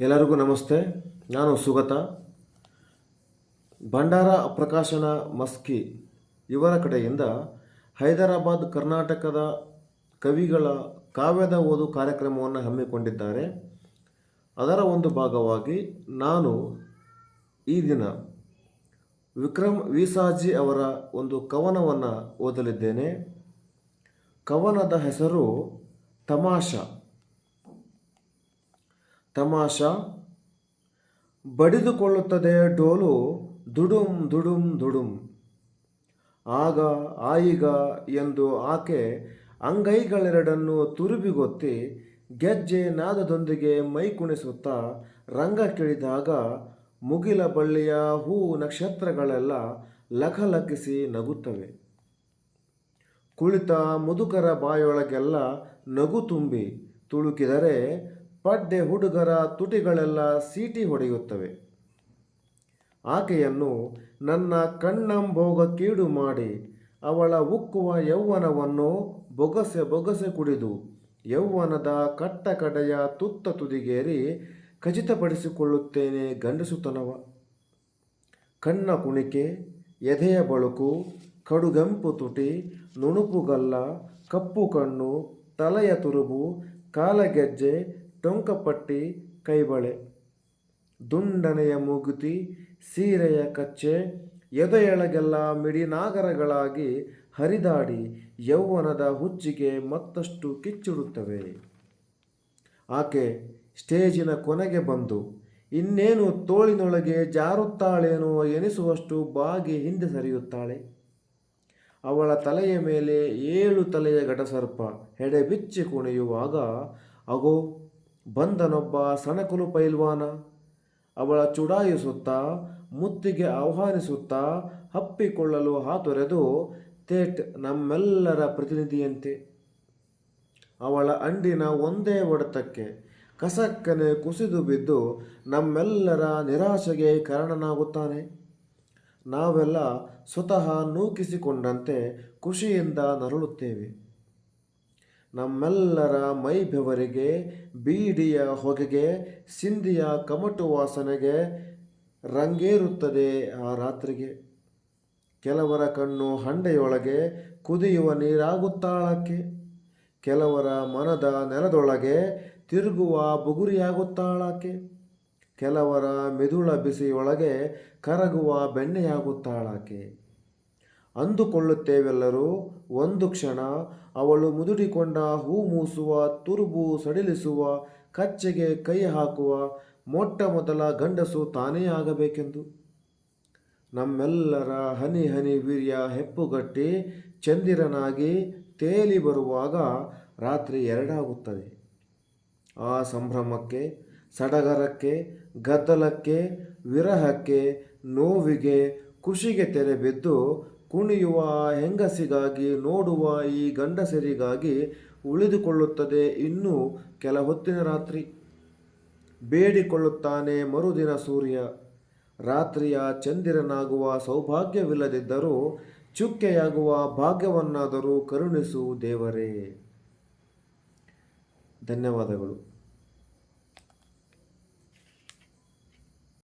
ಎಲ್ಲರಿಗೂ ನಮಸ್ತೆ. ನಾನು ಸುಗತ. ಭಂಡಾರ ಪ್ರಕಾಶನ ಮಸ್ಕಿ ಇವರ ಕಡೆಯಿಂದ ಹೈದರಾಬಾದ್ ಕರ್ನಾಟಕದ ಕವಿಗಳ ಕಾವ್ಯದ ಓದು ಕಾರ್ಯಕ್ರಮವನ್ನು ಹಮ್ಮಿಕೊಂಡಿದ್ದಾರೆ. ಅದರ ಒಂದು ಭಾಗವಾಗಿ ನಾನು ಈ ದಿನ ವಿಕ್ರಮ್ ವೀಸಾಜಿ ಅವರ ಒಂದು ಕವನವನ್ನು ಓದಲಿದ್ದೇನೆ. ಕವನದ ಹೆಸರು ತಮಾಷಾ. ತಮಾಷಾ. ಬಡಿದುಕೊಳ್ಳುತ್ತದೆ ಡೋಲು ದುಡುಂ ದುಡುಂ ದುಡುಂ. ಆಗ ಆಯಿಗ ಎಂದು ಆಕೆ ಅಂಗೈಗಳೆರಡನ್ನು ತುರುಬಿಗೊತ್ತಿ ಗೆಜ್ಜೆ ನಾದದೊಂದಿಗೆ ಮೈ ಕುಣಿಸುತ್ತಾ ರಂಗ ಕಿಳಿದಾಗ ಮುಗಿಲ ಬಳ್ಳಿಯ ಹೂ ನಕ್ಷತ್ರಗಳೆಲ್ಲ ಲಖಲಖಿಸಿ ನಗುತ್ತವೆ. ಕುಳಿತ ಮುದುಕರ ಬಾಯೊಳಗೆಲ್ಲ ನಗು ತುಂಬಿ ತುಳುಕಿದರೆ ಪಡ್ಡೆ ಹುಡುಗರ ತುಟಿಗಳೆಲ್ಲ ಸೀಟಿ ಹೊಡೆಯುತ್ತವೆ. ಆಕೆಯನ್ನು ನನ್ನ ಕಣ್ಣಂಬೋಗ ಕೀಡು ಮಾಡಿ ಅವಳ ಉಕ್ಕುವ ಯೌವನವನ್ನು ಬೊಗಸೆ ಬೊಗಸೆ ಕುಡಿದು ಯೌವನದ ಕಟ್ಟ ಕಡೆಯ ತುತ್ತ ತುದಿಗೇರಿ ಖಚಿತಪಡಿಸಿಕೊಳ್ಳುತ್ತೇನೆ ಗಂಡಸುತನವ. ಕಣ್ಣ ಕುಣಿಕೆ, ಎದೆಯ ಬಳುಕು, ಕಡುಗೆಂಪು ತುಟಿ, ನುಣುಪುಗಲ್ಲ, ಕಪ್ಪು ಕಣ್ಣು, ತಲೆಯ ತುರುಬು, ಕಾಲಗೆಜ್ಜೆ ಟೊಂಕಪಟ್ಟಿ ಕೈಬಳೆ. ದುಂಡನೆಯ ಮೂಗುತಿ, ಸೀರೆಯ ಕಚ್ಚೆ, ಎದೆಯೊಳಗೆಲ್ಲ ಮಿಡಿನಾಗರಗಳಾಗಿ ಹರಿದಾಡಿ ಯೌವನದ ಹುಚ್ಚಿಗೆ ಮತ್ತಷ್ಟು ಕಿಚ್ಚಿಡುತ್ತವೆ. ಆಕೆ ಸ್ಟೇಜಿನ ಕೊನೆಗೆ ಬಂದು, ಇನ್ನೇನು ತೋಳಿನೊಳಗೆ ಜಾರುತ್ತಾಳೇನೋ ಎನಿಸುವಷ್ಟು ಬಾಗಿ ಹಿಂದೆ ಸರಿಯುತ್ತಾಳೆ. ಅವಳ ತಲೆಯ ಮೇಲೆ ಏಳು ತಲೆಯ ಘಟಸರ್ಪ ಹೆಡೆ ಬಿಚ್ಚಿ ಕುಣಿಯುವಾಗ, ಅಗೋ ಬಂದನೊಬ್ಬ ಸಣಕುಲು ಪೈಲ್ವಾನ. ಅವಳ ಚುಡಾಯಿಸುತ್ತಾ ಮುತ್ತಿಗೆ ಆಹ್ವಾನಿಸುತ್ತಾ ಹಪ್ಪಿಕೊಳ್ಳಲು ಹಾತೊರೆದು ತೇಟ್ ನಮ್ಮೆಲ್ಲರ ಪ್ರತಿನಿಧಿಯಂತೆ. ಅವಳ ಅಂಡಿನ ಒಂದೇ ಒಡತಕ್ಕೆ ಕಸಕ್ಕನೆ ಕುಸಿದು ಬಿದ್ದು ನಮ್ಮೆಲ್ಲರ ನಿರಾಶೆಗೆ ಕಾರಣನಾಗುತ್ತಾನೆ. ನಾವೆಲ್ಲ ಸ್ವತಃ ನೂಕಿಸಿಕೊಂಡಂತೆ ಖುಷಿಯಿಂದ ನರಳುತ್ತೇವೆ. ನಮ್ಮೆಲ್ಲರ ಮೈ ಬೆವರಿಗೆ ಬೀಡಿಯ ಹೊಗೆಗೆ, ಸಿಂಧಿಯ ಕಮಟು ವಾಸನೆಗೆ ರಂಗೇರುತ್ತದೆ ಆ ರಾತ್ರಿಗೆ. ಕೆಲವರ ಕಣ್ಣು ಹಂಡೆಯೊಳಗೆ ಕುದಿಯುವ ನೀರಾಗುತ್ತಾಳಕ್ಕೆ. ಕೆಲವರ ಮನದ ನೆಲದೊಳಗೆ ತಿರುಗುವ ಬುಗುರಿಯಾಗುತ್ತಾಳಾಕೆ ಕೆಲವರ ಮೆದುಳ ಬಿಸಿಯೊಳಗೆ ಕರಗುವ ಬೆಣ್ಣೆಯಾಗುತ್ತಾಳಾಕೆ ಅಂದುಕೊಳ್ಳುತ್ತೇವೆಲ್ಲರೂ ಒಂದು ಕ್ಷಣ ಅವಳು ಮುದುಡಿಕೊಂಡ ಹೂ ಮೂಸುವ, ತುರುಬು ಸಡಿಲಿಸುವ, ಕಚ್ಚೆಗೆ ಕೈ ಹಾಕುವ ಮೊಟ್ಟ ಮೊದಲ ಗಂಡಸು ತಾನೇ ಆಗಬೇಕೆಂದು. ನಮ್ಮೆಲ್ಲರ ಹನಿ ಹನಿ ವೀರ್ಯ ಹೆಪ್ಪುಗಟ್ಟಿ ಚಂದಿರನಾಗಿ ತೇಲಿ ಬರುವಾಗ ರಾತ್ರಿ ಎರಡಾಗುತ್ತದೆ. ಆ ಸಂಭ್ರಮಕ್ಕೆ, ಸಡಗರಕ್ಕೆ, ಗದ್ದಲಕ್ಕೆ, ವಿರಹಕ್ಕೆ, ನೋವಿಗೆ, ಖುಷಿಗೆ ತೆರೆ ಬಿದ್ದು ಕುಣಿಯುವ ಹೆಂಗಸಿಗಾಗಿ, ನೋಡುವ ಈ ಗಂಡಸರಿಗಾಗಿ ಉಳಿದುಕೊಳ್ಳುತ್ತದೆ ಇನ್ನೂ ಕೆಲ ಹೊತ್ತಿನ ರಾತ್ರಿ. ಬೇಡಿಕೊಳ್ಳುತ್ತಾನೆ ಮರುದಿನ ಸೂರ್ಯ. ರಾತ್ರಿಯ ಚಂದಿರನಾಗುವ ಸೌಭಾಗ್ಯವಿಲ್ಲದಿದ್ದರೂ ಚುಕ್ಕೆಯಾಗುವ ಭಾಗ್ಯವನ್ನಾದರೂ ಕರುಣಿಸು ದೇವರೇ. ಧನ್ಯವಾದಗಳು.